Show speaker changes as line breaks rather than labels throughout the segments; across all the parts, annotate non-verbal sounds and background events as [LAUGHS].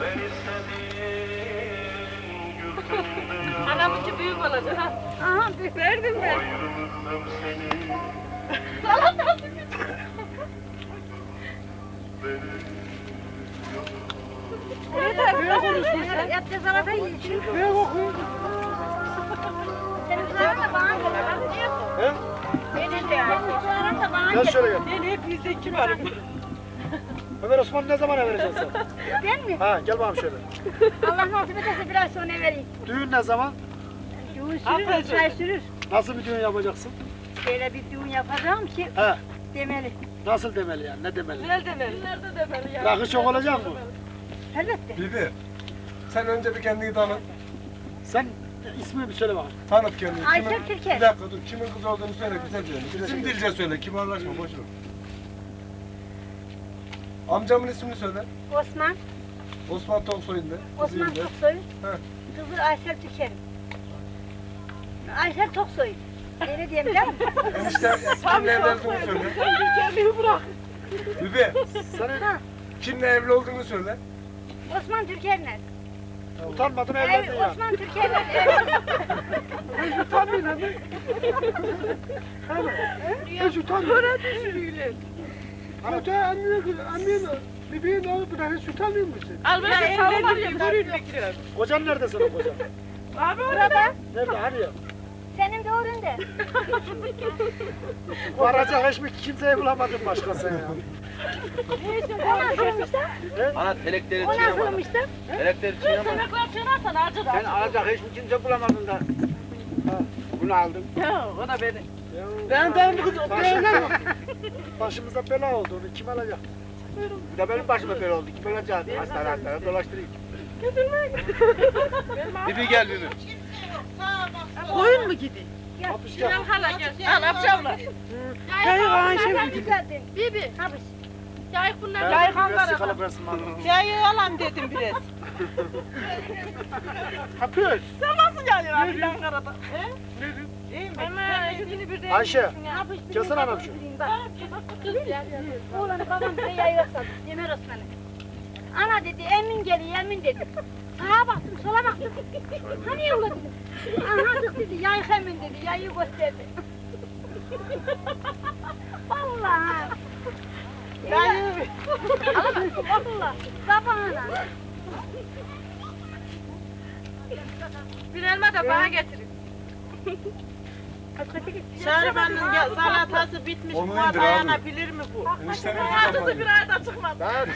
Birbirinin önünü kapat.
Anamınki büyük olacak ha.
Aha
Verdim ben. Yeter.
Böyle konuşmuşsun. Yapacağız salata yiyin.
Ne kokuyor?
Senin kızların da bana gelir.
He?
Senin kızların da bana
Gel
gelir.
şöyle gel.
Ben hep yüzde iki varım.
Ömer Osman ne zaman vereceksin sen?
Ben mi?
Ha gel bakalım şöyle. [LAUGHS]
Allah nasip ederse biraz sonra vereyim.
Düğün ne zaman?
Düğün sürür, üç ay sürür.
Nasıl bir düğün yapacaksın?
Böyle bir düğün yapacağım ki
He.
demeli.
Nasıl demeli yani? Ne demeli?
Güzel demeli. Nerede demeli ya?
Rakı çok olacak mı?
Elbette.
Bibi. Sen önce bir kendini tanıt.
Sen ismini bir söyle bakalım.
Tanıt kendini.
Aysel
Kimin-
Türker.
Bir dakika dur. Kimin kız olduğunu söyle güzelce. İsim dilce söyle. Kibarlaşma boş ver. Amcamın ismini söyle.
Osman,
Osman Toksoy'un de.
Osman
de.
Toksoy. Kızı Aysel Türker'im. Aysel Toksoy. Öyle diyeyim mi? [LAUGHS]
Enişte kimle evli olduğunu söyle.
Kendimi bırak.
Bibi.
Ha,
Kimle evli olduğunu söyle.
Osman Türker'le.
utanmadın
Ev,
evlendin ya.
Osman Türker'le. Evet. [LAUGHS]
Utanmıyorsun abi. Hiç utanmıyor.
Bana düşürüyle.
Ana da anlıyor mu? Bebeğin oldu? Ben hiç utanmıyor musun?
Al savunma diye görün bekliyorum.
Kocan nerede senin kocan? [LAUGHS]
Abi orada.
Nerede? Hani ya?
senin önünde. [LAUGHS]
Varacak hiçbir kimseyi bulamadın başka sen ya.
Ana telekleri
nasılmış da?
Telekleri çiğneme.
Tırnaklar çiğnersen acır
Sen alacak hiçbir kimse bulamadın da. [LAUGHS] Ha, Bunu aldım.
Ya o da beni.
Ben ben bu kız beğenemem. [LAUGHS] Başımıza bela oldu onu kim alacak?
Bu da benim başıma böyle oldu. Kim olacak? Hastane hastane dolaştırayım.
Bibi gel Bibi.
Koyun mu gidi?
Hapis gel.
Hala gel. Al yapacağımlar.
Yayık Ayşe mi güzeldin? Bibi. Hapis.
Yayık bunlar. Yayık
biraz
hanlar.
yıkalı versin bana.
Yayığı alan dedim biraz.
Hapis.
Sen nasıl yayıyorsun abi Ankara'da? He? İyi mi? Ama ikisini bir de
Ayşe. Gelsene anam şu.
Oğlanı babam bize sattı. Yemer Osman'ı. Ana dedi emin geliyor emin dedi. Sağa baktım sola baktım. Hani yola dedim. Aha dedi yayık emin dedi yayığı gösterdi. Vallahi. Yayığı. Alamazsın valla. Sabahına.
Bir elma da bana getirin. Ya- salatası bitmiş.
Onu
Bu
indir abi.
dayanabilir mi bu?
Eniştenin
Salatası bir ayda çıkmaz.
Ben.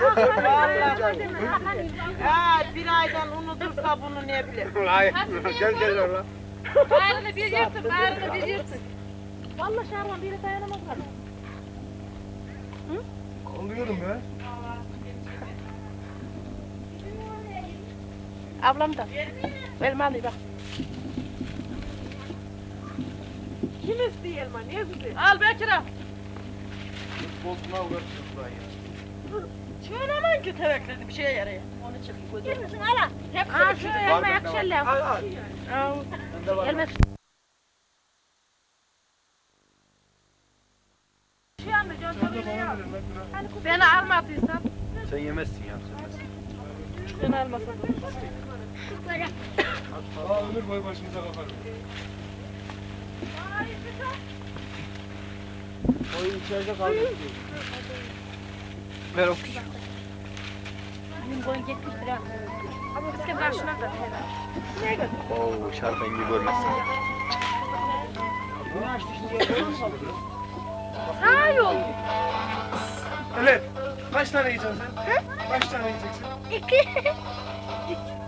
Ya bir aydan unutursa bunu ne bileyim.
Hayır. Gel gel oraya.
Bağrını bir yırtın, bağrını bir yırtın.
Valla şarban biri dayanamaz.
Alıyorum ya.
Ablam da. Elma alayım bak. Kim istiyor elma? Niye güzel? Al Bekir'e.
Koltuğuna uğraşıyoruz lan ya.
Şöyle aman ki tevekkülü bir şeye yarıyor. Onu çık.
Gel misin ara?
Hep
Aa şu elma yakışırlar.
Al al.
Bende var.
Elma
Beni almadıysan.
Sen yemezsin ya. Sen.
Aa ömür boyu başımıza kaparım.
Oyun içeride kaldı.
Ver o küçük.
Benim boyun 70 lira. Ama biz de karşına da.
Oo şerbengi görmezsin.
Bunu açtı şimdi.
Sağ yol.
Evet. Kaç tane yiyeceksin sen? Kaç tane yiyeceksin?
İki. [LAUGHS]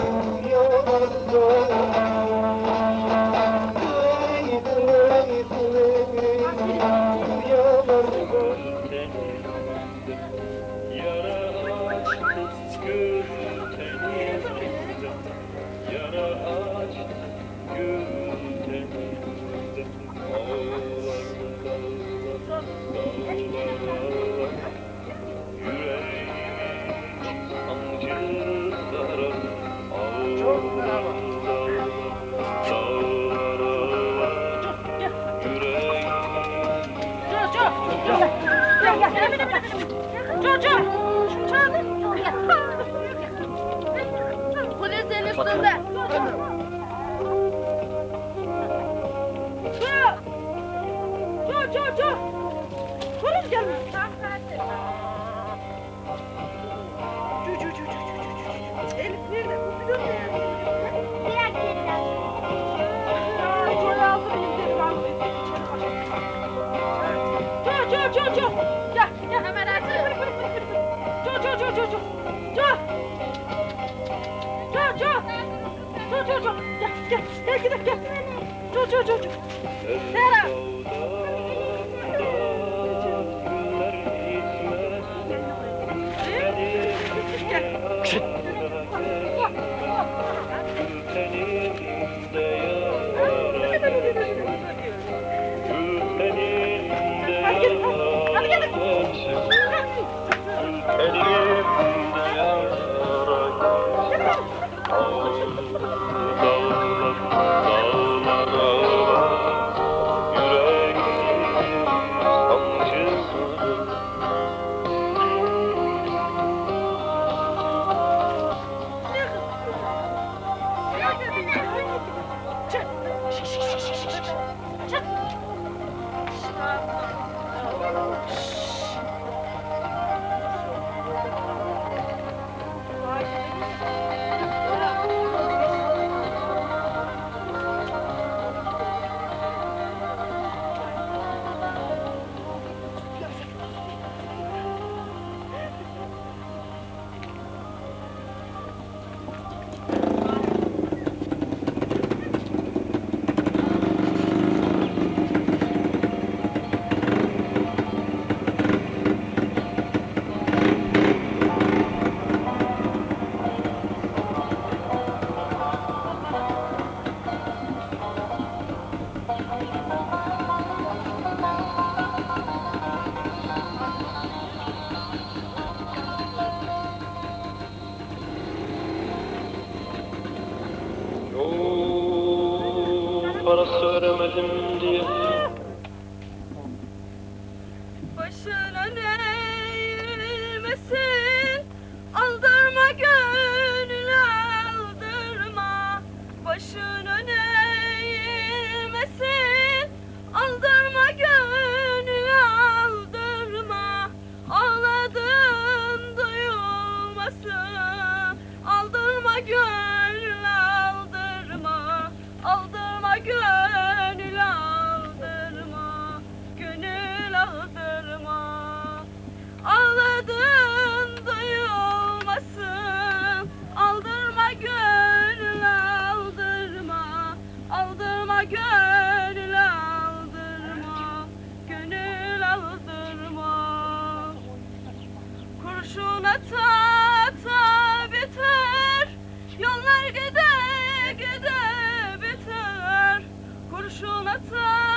üstünde.
Ço ço ço. Polis gelmiş. Ço ço ço ço ço. Elif nerede? Bu biliyor mu yani?
Diğer kediler.
Ay, şöyle aldı benim dedim aldı. Ço ço ço ço. Gel gel.
Hemen
Ço ço ço. Gel gel. Gel gidelim gel. Ço ço ço ço. Sera.
Para söylemedim diye
Aldırma gönül aldırma Gönül aldırma. Kurşun ata ata biter Yollar gide gide biter. Kurşun ata